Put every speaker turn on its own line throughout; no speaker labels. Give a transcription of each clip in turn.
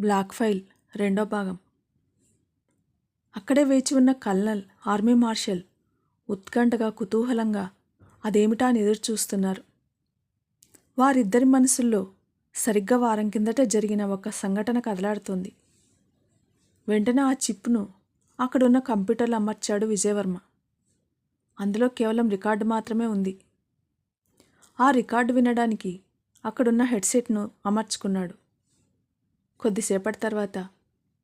Black file రెండో భాగం. అక్కడే వేచి ఉన్న కల్నల్ ఆర్మీ మార్షల్ ఉత్కంఠగా కుతూహలంగా అదేమిటా అని ఎదురు చూస్తున్నారు. వారిద్దరి మనసుల్లో సరిగ్గా వారం కిందట జరిగిన ఒక సంఘటన కదలాడుతోంది. వెంటనే ఆ చిప్ను అక్కడున్న కంప్యూటర్లు అమర్చాడు విజయవర్మ. అందులో కేవలం రికార్డు మాత్రమే ఉంది. ఆ రికార్డు వినడానికి అక్కడున్న హెడ్సెట్ను అమర్చుకున్నాడు. కొద్దిసేపటి తర్వాత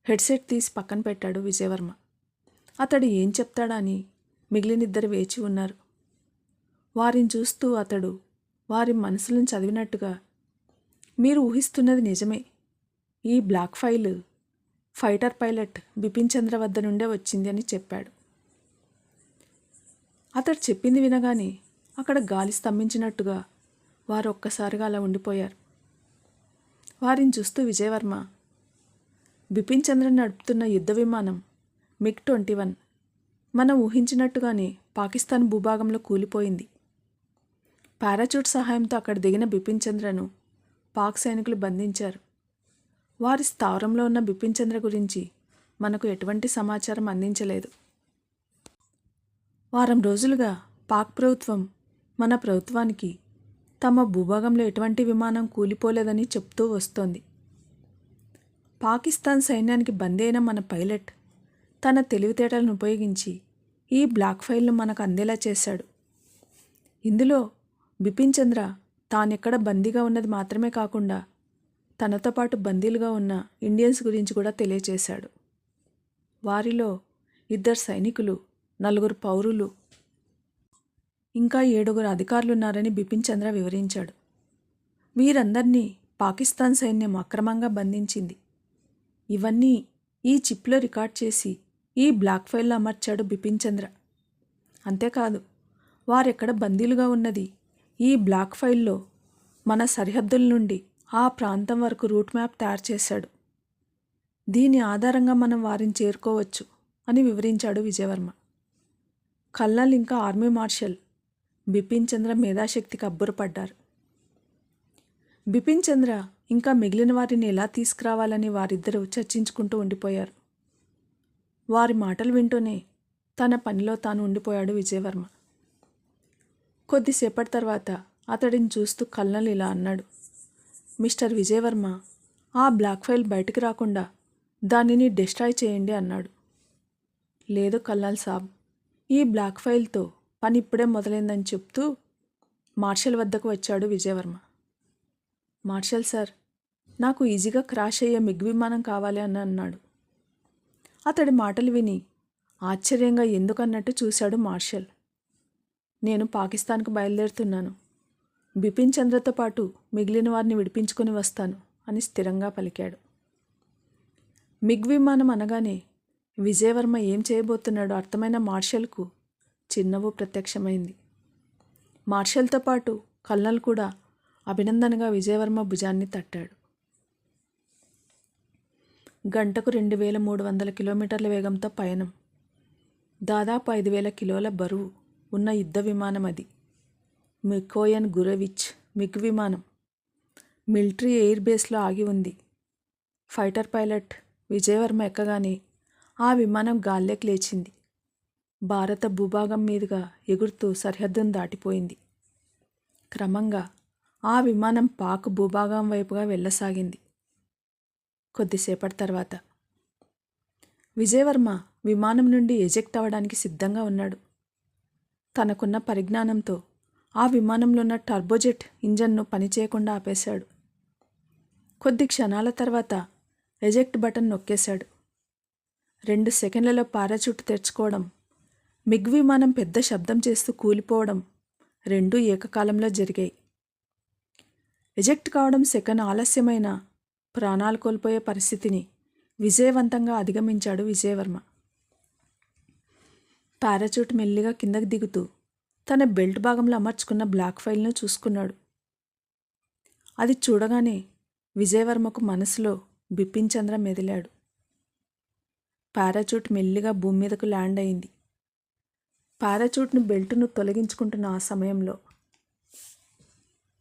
హెడ్సెట్ తీసి పక్కన పెట్టాడు విజయవర్మ. అతడు ఏం చెప్తాడా అని మిగిలినిద్దరు వేచి ఉన్నారు. వారిని చూస్తూ అతడు వారి మనసులను చదివినట్టుగా మీరు ఊహిస్తున్నది నిజమే. ఈ black file fighter pilot Bipin Chandra వద్ద నుండే వచ్చింది అని చెప్పాడు. అతడు చెప్పింది వినగానే అక్కడ గాలి స్తంభించినట్టుగా వారు ఒక్కసారిగా అలా ఉండిపోయారు. వారిని చూస్తూ విజయవర్మ బిపిన్ చంద్రన్ నడుపుతున్న యుద్ధ విమానం మిగ్ ట్వంటీ వన్. మనం ఊహించినట్టుగానే పాకిస్తాన్ భూభాగంలో కూలిపోయింది. పారాచూట్ సహాయంతో అక్కడ దిగిన బిపిన్ చంద్రను పాక్ సైనికులు బంధించారు. వారి స్థావరంలో ఉన్న బిపిన్ చంద్ర గురించి మనకు ఎటువంటి సమాచారం అందించలేదు. వారం రోజులుగా పాక్ ప్రభుత్వం మన ప్రభుత్వానికి తమ భూభాగంలో ఎటువంటి విమానం కూలిపోలేదని చెప్తూ వస్తోంది. పాకిస్తాన్ సైన్యానికి బందైన అయిన మన పైలట్ తన తెలివితేటలను ఉపయోగించి ఈ బ్లాక్ ఫైల్ను మనకు అందేలా చేశాడు. ఇందులో బిపిన్ చంద్ర తానెక్కడ బందీగా ఉన్నది మాత్రమే కాకుండా తనతో పాటు బందీలుగా ఉన్న ఇండియన్స్ గురించి కూడా తెలియచేశాడు. వారిలో ఇద్దరు సైనికులు నలుగురు పౌరులు ఇంకా ఏడుగురు అధికారులు ఉన్నారని బిపిన్ చంద్ర వివరించాడు. వీరందరినీ పాకిస్తాన్ సైన్యం అక్రమంగా బంధించింది. ఇవన్నీ ఈ చిప్లో రికార్డ్ చేసి ఈ బ్లాక్ ఫైల్లో అమర్చాడు బిపిన్ చంద్ర. అంతేకాదు వారెక్కడ బందీలుగా ఉన్నది ఈ బ్లాక్ ఫైల్లో మన సరిహద్దుల నుండి ఆ ప్రాంతం వరకు రూట్ మ్యాప్ తయారు చేశాడు. దీని ఆధారంగా మనం వారిని చేరుకోవచ్చు అని వివరించాడు విజయవర్మ. కల్నల్ ఇంకా ఆర్మీ మార్షల్ బిపిన్ చంద్ర మేధాశక్తికి అబ్బురపడ్డారు. బిపిన్ చంద్ర ఇంకా మిగిలిన వారిని ఎలా తీసుకురావాలని వారిద్దరూ చర్చించుకుంటూ ఉండిపోయారు. వారి మాటలు వింటూనే తన పనిలో తాను ఉండిపోయాడు విజయవర్మ. కొద్దిసేపటి తర్వాత అతడిని చూస్తూ కల్నల్ ఇలా అన్నాడు. మిస్టర్ విజయవర్మ ఆ బ్లాక్ ఫైల్ బయటికి రాకుండా దానిని డిస్ట్రాయ్ చేయండి అన్నాడు. లేదు కల్నల్ సాబ్ ఈ బ్లాక్ ఫైల్తో పని ఇప్పుడే మొదలైందని చెప్తూ మార్షల్ వద్దకు వచ్చాడు విజయవర్మ. మార్షల్ సార్ నాకు ఈజీగా క్రాష్ అయ్యే మిగ్ విమానం కావాలి అని అన్నాడు. అతడి మాటలు విని ఆశ్చర్యంగా ఎందుకన్నట్టు చూశాడు మార్షల్. నేను పాకిస్తాన్కు బయలుదేరుతున్నాను. బిపిన్ చంద్రతో పాటు మిగిలిన వారిని విడిపించుకొని వస్తాను అని స్థిరంగా పలికాడు. మిగ్ విమానం అనగానే విజయవర్మ ఏం చేయబోతున్నాడో అర్థమైన మార్షల్కు చిన్నవు ప్రత్యక్షమైంది. మార్షల్తో పాటు కల్నల్ కూడా అభినందనగా విజయవర్మ భుజాన్ని తట్టాడు. గంటకు రెండు వేల మూడు వందల కిలోమీటర్ల వేగంతో పయనం. దాదాపు ఐదు వేల కిలోల బరువు ఉన్న యుద్ధ విమానం అది. మికోయన్ గురవిచ్ మిగ్ విమానం. మిలిటరీ ఎయిర్ బేస్లో ఆగి ఉంది. ఫైటర్ పైలట్ విజయవర్మ ఎక్కగానే ఆ విమానం గాల్లోకి లేచింది. భారత భూభాగం మీదుగా ఎగురుతూ సరిహద్దును దాటిపోయింది. క్రమంగా ఆ విమానం పాక్ భూభాగం వైపుగా వెళ్ళసాగింది. కొద్దిసేపటి తర్వాత విజయవర్మ విమానం నుండి ఎజెక్ట్ అవ్వడానికి సిద్ధంగా ఉన్నాడు. తనకున్న పరిజ్ఞానంతో ఆ విమానంలో ఉన్న టర్బోజెట్ ఇంజన్ను పనిచేయకుండా ఆపేశాడు. కొద్ది క్షణాల తర్వాత ఎజెక్ట్ బటన్ నొక్కేశాడు. రెండు సెకండ్లలో పారాచూట్ తెరుచుకోవడం మిగ్ విమానం పెద్ద శబ్దం చేస్తూ కూలిపోవడం రెండూ ఏకకాలంలో జరిగాయి. ఎజెక్ట్ కావడం సెకండ్ ఆలస్యమైన ప్రాణాలు కోల్పోయే పరిస్థితిని విజయవంతంగా అధిగమించాడు విజయవర్మ. పారాచూట్ మెల్లిగా కిందకు దిగుతూ తన బెల్ట్ భాగంలో అమర్చుకున్న బ్లాక్ ఫైల్ను చూసుకున్నాడు. అది చూడగానే విజయవర్మకు మనసులో బిపిన్ చంద్ర మెదిలాడు. పారాచూట్ మెల్లిగా భూమి మీదకు ల్యాండ్ అయింది. పారాచూట్ను బెల్టును తొలగించుకుంటున్న ఆ సమయంలో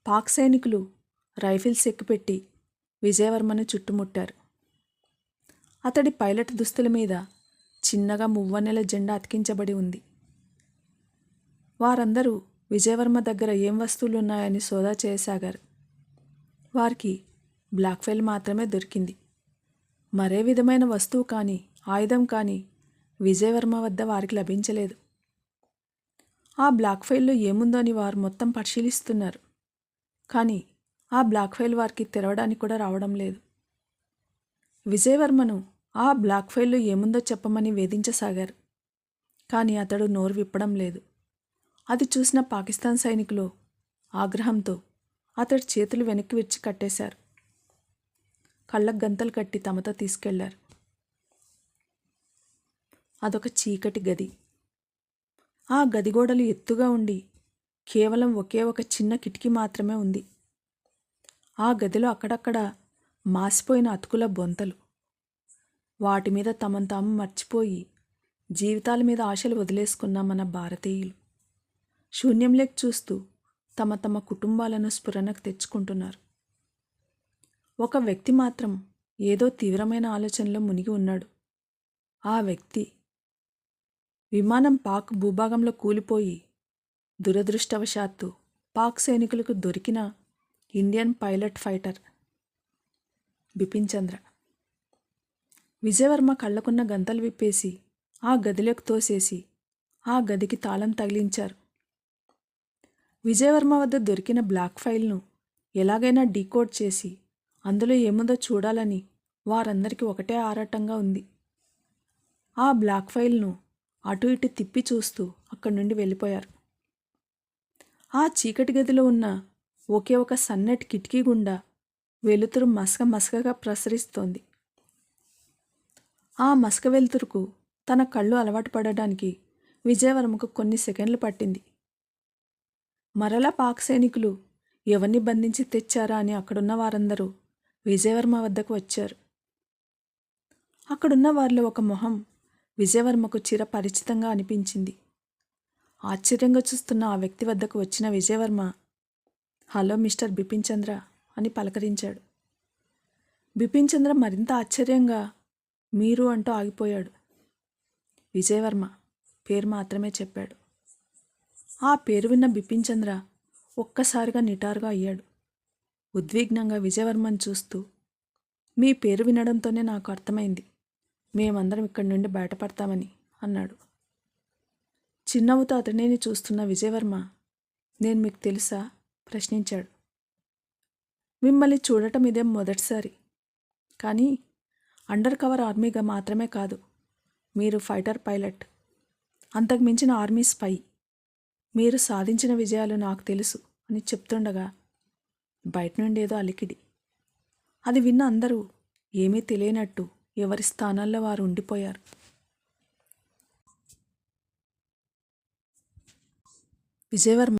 పాక్ సైనికులు రైఫిల్స్ ఎక్కుపెట్టి విజయవర్మను చుట్టుముట్టారు. అతడి పైలట్ దుస్తుల మీద చిన్నగా మువ్వనెల జెండా అతికించబడి ఉంది. వారందరూ విజయవర్మ దగ్గర ఏం వస్తువులు ఉన్నాయని సోదా చేయసాగారు. వారికి బ్లాక్ ఫైల్ మాత్రమే దొరికింది. మరే విధమైన వస్తువు కానీ ఆయుధం కానీ విజయవర్మ వద్ద వారికి లభించలేదు. ఆ బ్లాక్ ఫైల్లో ఏముందో అని వారు మొత్తం పరిశీలిస్తున్నారు. కానీ ఆ బ్లాక్ ఫైల్ వారికి తెరవడానికి కూడా రావడం లేదు. విజయవర్మను ఆ బ్లాక్ ఫైల్లో ఏముందో చెప్పమని వేధించసాగారు. కానీ అతడు నోరు విప్పడం లేదు. అది చూసిన పాకిస్తాన్ సైనికులు ఆగ్రహంతో అతడి చేతులు వెనక్కి విరిచి కట్టేశారు. కళ్ళకు గంతలు కట్టి తమతో తీసుకెళ్ళారు. అదొక చీకటి గది. ఆ గది గోడలు ఎత్తుగా ఉండి కేవలం ఒకే ఒక చిన్న కిటికీ మాత్రమే ఉంది. ఆ గదిలో అక్కడక్కడ మాసిపోయిన అతుకుల బొంతలు. వాటి మీద తమను తాము మర్చిపోయి జీవితాల మీద ఆశలు వదిలేసుకున్న మన భారతీయులు. శూన్యంలోకి చూస్తూ తమ తమ కుటుంబాలను స్ఫురణకు తెచ్చుకుంటున్నారు. ఒక వ్యక్తి మాత్రం ఏదో తీవ్రమైన ఆలోచనలో మునిగి ఉన్నాడు. ఆ వ్యక్తి విమానం పాక్ భూభాగంలో కూలిపోయి దురదృష్టవశాత్తు పాక్ సైనికులకు దొరికిన Indian pilot fighter Bipin Chandra. Vijayavarma కళ్ళకున్న గంతలు విప్పేసి ఆ గదిలోకి తోసేసి ఆ గదికి తాళం తగిలించారు. విజయవర్మ వద్ద దొరికిన బ్లాక్ ఫైల్ను ఎలాగైనా డీకోడ్ చేసి అందులో ఏముందో చూడాలని వారందరికీ ఒకటే ఆరాటంగా ఉంది. ఆ బ్లాక్ ఫైల్ను అటు ఇటు తిప్పి చూస్తూ అక్కడి నుండి వెళ్ళిపోయారు. ఆ చీకటి గదిలో ఉన్న ఒకే ఒక సన్నటి కిటికీ గుండా వెలుతురు మసక మసకగా ప్రసరిస్తోంది. ఆ మసక వెలుతురుకు తన కళ్ళు అలవాటు పడడానికి విజయవర్మకు కొన్ని సెకండ్లు పట్టింది. మరలా పాక్ సైనికులు ఎవరిని బంధించి తెచ్చారా అని అక్కడున్న వారందరూ విజయవర్మ వద్దకు వచ్చారు. అక్కడున్న వారిలో ఒక మొహం విజయవర్మకు చిర పరిచితంగా అనిపించింది. ఆశ్చర్యంగా చూస్తున్న ఆ వ్యక్తి వద్దకు వచ్చిన విజయవర్మ హలో మిస్టర్ బిపిన్ చంద్ర అని పలకరించాడు. బిపిన్ చంద్ర మరింత ఆశ్చర్యంగా మీరు అంటూ ఆగిపోయాడు. విజయవర్మ పేరు మాత్రమే చెప్పాడు. ఆ పేరు విన్న బిపిన్ చంద్ర ఒక్కసారిగా నిటారుగా అయ్యాడు. ఉద్విగ్నంగా విజయవర్మను చూస్తూ మీ పేరు వినడంతోనే నాకు అర్థమైంది. మేమందరం ఇక్కడి నుండి బయటపడతామని అన్నాడు. చిన్నవుతో అతనేని చూస్తున్న విజయవర్మ నేను మీకు తెలుసా? ప్రశ్నించాడు. మిమ్మల్ని చూడటం ఇదేం మొదటిసారి. కానీ అండర్ కవర్ ఆర్మీగా మాత్రమే కాదు మీరు ఫైటర్ పైలట్. అంతకు మించిన ఆర్మీ స్పై. మీరు సాధించిన విజయాలు నాకు తెలుసు అని చెప్తుండగా బయట నుండి ఏదో అలికిడి. అది విన్న అందరూ ఏమీ తెలియనట్టు ఎవరి స్థానాల్లో వారు ఉండిపోయారు. విజయవర్మ